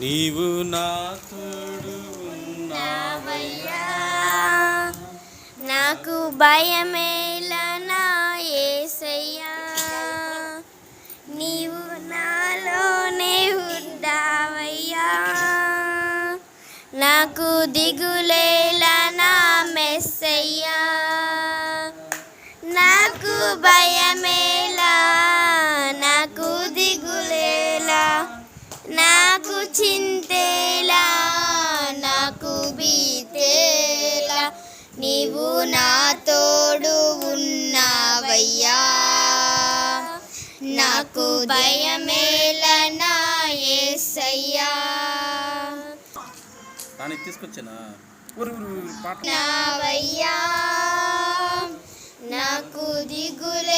నీవు నా తోడు ఉన్నావయ్యా. నాకు భయమేలా నా ఏసయ్యా. నీవు నాలోనే ఉంటావయ్యా. నాకు దిగులేలా నా మెస్సయ్యా. నాకు భయమే నాకు చింతేలా నాకు బీతేలా. నీవు నా తోడు ఉన్నావయ్యా. నాకు భయమేలా నా దానికి తీసుకొచ్చానా? నావయ్యా నాకు దిగులేలా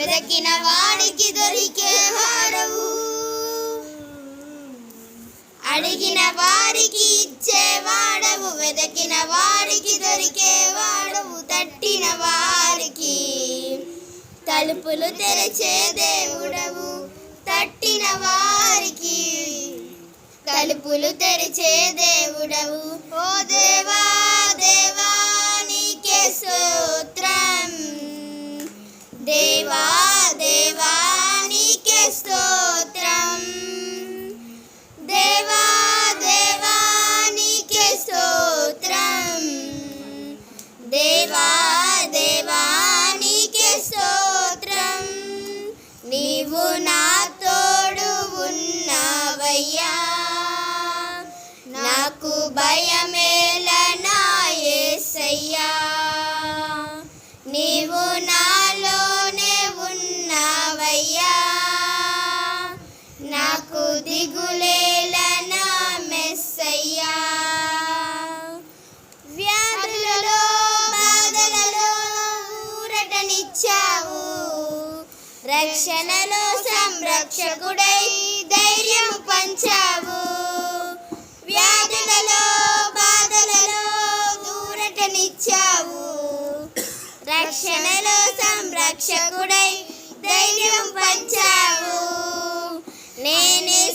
వెదకిన వాడికి దొరికే దొరికేవాడవు అడిగిన వారికి ఇచ్చేవాడవు వెదకిన వారికి దొరికేవాడవు తట్టిన వారికి తలుపులు తెరిచే దేవుడవు. తట్టిన వారికి తలుపులు తెరిచే దేవుడవు. ఓ దేవా దేవా దేవా స్తోత్రం. దేవా దేవా స్తోత్రం. దేవా దేవా స్తోత్రం. నీవు నా తోడు ఉన్నావయ్యా. నాకు భయమేల నా నీవు నా రక్షణలో సంరక్షకుడై ధైర్యం పంచావు. వ్యాధులలో బాధలలో దూరటనిచ్చావు. రక్షణలో సంరక్షకుడై ధైర్యం పంచావు. నేనే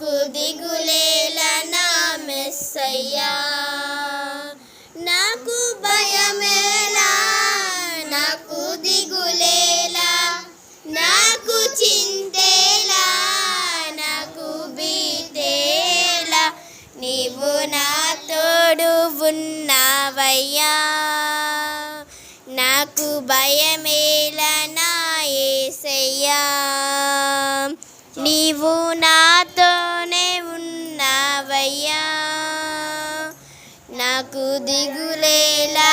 నాకు దిగులేల నా మెస్సయ్యా. నాకు భయమేలా నాకు దిగులేలా నాకు చింతేలా నాకు బీతేలా. నీవు నా తోడు ఉన్నావయ్యా. నాకు భయమే నాకు దిగులేలా